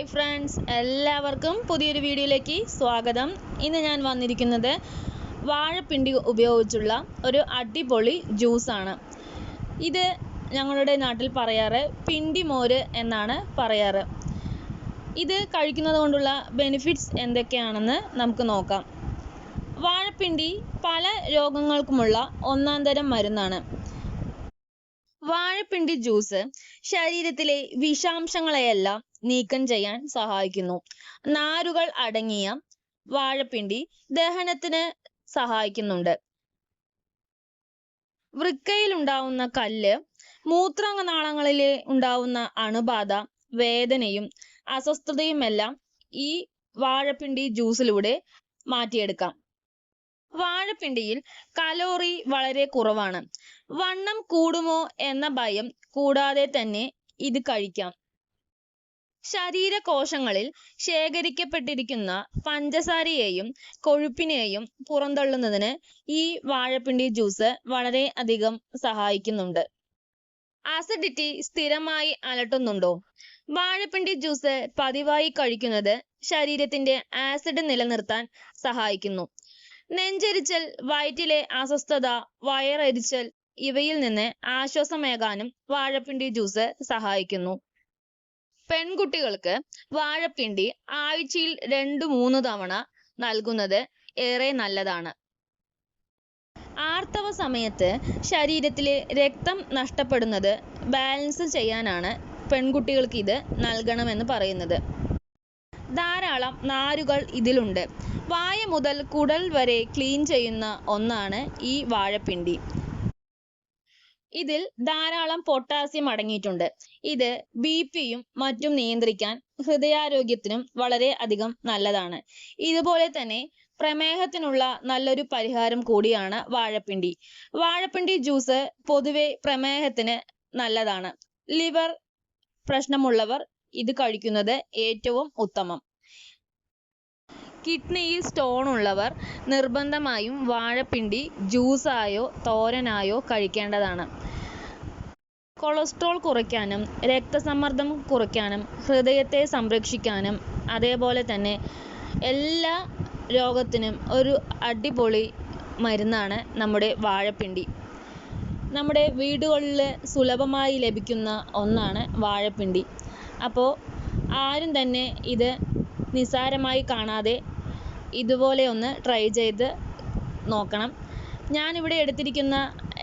Hi friends എല്ലാവർക്കും പുതിയൊരു വീഡിയോയിലേക്ക് സ്വാഗതം. ഇന്ന് ഞാൻ വന്നിരിക്കുന്നത് വാഴപ്പിണ്ടി ഉപയോഗിച്ചുള്ള ഒരു അടിപൊളി ജ്യൂസാണ്. ഇത് ഞങ്ങളുടെ നാട്ടിൽ പറയാറ് പിണ്ടി മോര് എന്നാണ് പറയാറ്. ഇത് കഴിക്കുന്നത് കൊണ്ടുള്ള ബെനിഫിറ്റ്സ് എന്തൊക്കെയാണെന്ന് നമുക്ക് നോക്കാം. വാഴപ്പിണ്ടി പല രോഗങ്ങൾക്കുമുള്ള ഒന്നാം തരം മരുന്നാണ്. വാഴപ്പിണ്ടി ജ്യൂസ് ശരീരത്തിലെ വിഷാംശങ്ങളെയെല്ലാം നീക്കം ചെയ്യാൻ സഹായിക്കുന്നു. നാരുകൾ അടങ്ങിയ വാഴപ്പിണ്ടി ദഹനത്തിന് സഹായിക്കുന്നുണ്ട്. വൃക്കയിൽ ഉണ്ടാവുന്ന കല്ല് മൂത്രാംഗനാളങ്ങളിലെ ഉണ്ടാവുന്ന അണുബാധ വേദനയും അസ്വസ്ഥതയുമെല്ലാം ഈ വാഴപ്പിണ്ടി ജ്യൂസിലൂടെ മാറ്റിയെടുക്കാം. വാഴപ്പിണ്ടിയിൽ കലോറി വളരെ കുറവാണ്. വണ്ണം കൂടുമോ എന്ന ഭയം കൂടാതെ തന്നെ ഇത് കഴിക്കാം. ശരീര കോശങ്ങളിൽ ശേഖരിക്കപ്പെട്ടിരിക്കുന്ന പഞ്ചസാരയെയും കൊഴുപ്പിനെയും പുറന്തള്ളുന്നതിന് ഈ വാഴപ്പിണ്ടി ജ്യൂസ് വളരെ അധികം സഹായിക്കുന്നുണ്ട്. ആസിഡിറ്റി സ്ഥിരമായി അലട്ടുന്നുണ്ടോ? വാഴപ്പിണ്ടി ജ്യൂസ് പതിവായി കഴിക്കുന്നത് ശരീരത്തിന്റെ ആസിഡ് നിലനിർത്താൻ സഹായിക്കുന്നു. നെഞ്ചെരിച്ചൽ വയറ്റിലെ അസ്വസ്ഥത വയറെരിച്ചൽ ഇവയിൽ നിന്ന് ആശ്വാസമേകാനും വാഴപ്പിണ്ടി ജ്യൂസ് സഹായിക്കുന്നു. പെൺകുട്ടികൾക്ക് വാഴപ്പിണ്ടി ആഴ്ചയിൽ രണ്ടു മൂന്ന് തവണ നൽകുന്നത് ഏറെ നല്ലതാണ്. ആർത്തവ സമയത്ത് ശരീരത്തിലെ രക്തം നഷ്ടപ്പെടുന്നത് ബാലൻസ് ചെയ്യാനാണ് പെൺകുട്ടികൾക്ക് ഇത് നൽകണമെന്ന് പറയുന്നത്. ധാരാളം നാരുകൾ ഇതിലുണ്ട്. വായ മുതൽ കുടൽ വരെ ക്ലീൻ ചെയ്യുന്ന ഒന്നാണ് ഈ വാഴപ്പിണ്ടി. ഇതിൽ ധാരാളം പൊട്ടാസ്യം അടങ്ങിയിട്ടുണ്ട്. ഇത് ബി പിയും മറ്റും നിയന്ത്രിക്കാൻ ഹൃദയാരോഗ്യത്തിനും വളരെ അധികം നല്ലതാണ്. ഇതുപോലെ തന്നെ പ്രമേഹത്തിനുള്ള നല്ലൊരു പരിഹാരം കൂടിയാണ് വാഴപ്പിണ്ടി. വാഴപ്പിണ്ടി ജ്യൂസ് പൊതുവെ പ്രമേഹത്തിന് നല്ലതാണ്. ലിവർ പ്രശ്നമുള്ളവർ ഇത് കഴിക്കുന്നത് ഏറ്റവും ഉത്തമം. കിഡ്നിയിൽ സ്റ്റോൺ ഉള്ളവർ നിർബന്ധമായും വാഴപ്പിണ്ടി ജ്യൂസായോ തോരനായോ കഴിക്കേണ്ടതാണ്. കൊളസ്ട്രോൾ കുറയ്ക്കാനും രക്തസമ്മർദ്ദം കുറയ്ക്കാനും ഹൃദയത്തെ സംരക്ഷിക്കാനും അതേപോലെ തന്നെ എല്ലാ രോഗത്തിനും ഒരു അടിപൊളി മരുന്നാണ് നമ്മുടെ വാഴപ്പിണ്ടി. നമ്മുടെ വീടുകളിൽ സുലഭമായി ലഭിക്കുന്ന ഒന്നാണ് വാഴപ്പിണ്ടി. അപ്പോൾ ആരും തന്നെ ഇത് നിസ്സാരമായി കാണാതെ ഇതുപോലെ ഒന്ന് ട്രൈ ചെയ്ത് നോക്കണം. ഞാനിവിടെ എടുത്തിരിക്കുന്ന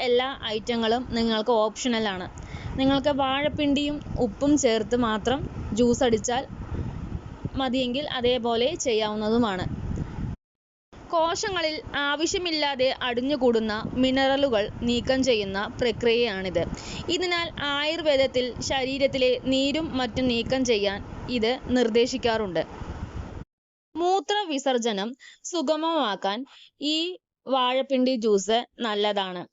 എല്ലാ ഐറ്റങ്ങളും നിങ്ങൾക്ക് ഓപ്ഷണലാണ് നിങ്ങൾക്ക് വാഴപ്പിണ്ടിയും ഉപ്പും ചേർത്ത് മാത്രം ജ്യൂസ് അടിച്ചാൽ മതിയെങ്കിൽ അതേപോലെ ചെയ്യാവുന്നതുമാണ്. കോശങ്ങളിൽ ആവശ്യമില്ലാതെ അടിഞ്ഞുകൂടുന്ന മിനറലുകൾ നീക്കം ചെയ്യുന്ന പ്രക്രിയയാണിത്. ഇതിനാൽ ആയുർവേദത്തിൽ ശരീരത്തിലെ നീരും മറ്റും നീക്കം ചെയ്യാൻ ഇത് നിർദ്ദേശിക്കാറുണ്ട്. മൂത്രവിസർജനം സുഗമമാക്കാൻ ഈ വാഴപ്പിണ്ടി ജ്യൂസ് നല്ലതാണ്.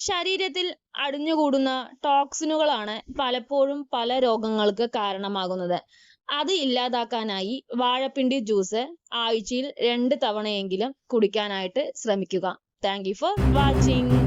ശരീരത്തിൽ അടിഞ്ഞുകൂടുന്ന ടോക്സിനുകളാണ് പലപ്പോഴും പല രോഗങ്ങൾക്ക് കാരണമാകുന്നത്. അത് ഇല്ലാതാക്കാനായി വാഴപ്പിണ്ടി ജ്യൂസ് ആഴ്ചയിൽ രണ്ട് തവണയെങ്കിലും കുടിക്കാനായിട്ട് ശ്രമിക്കുക. Thank you for watching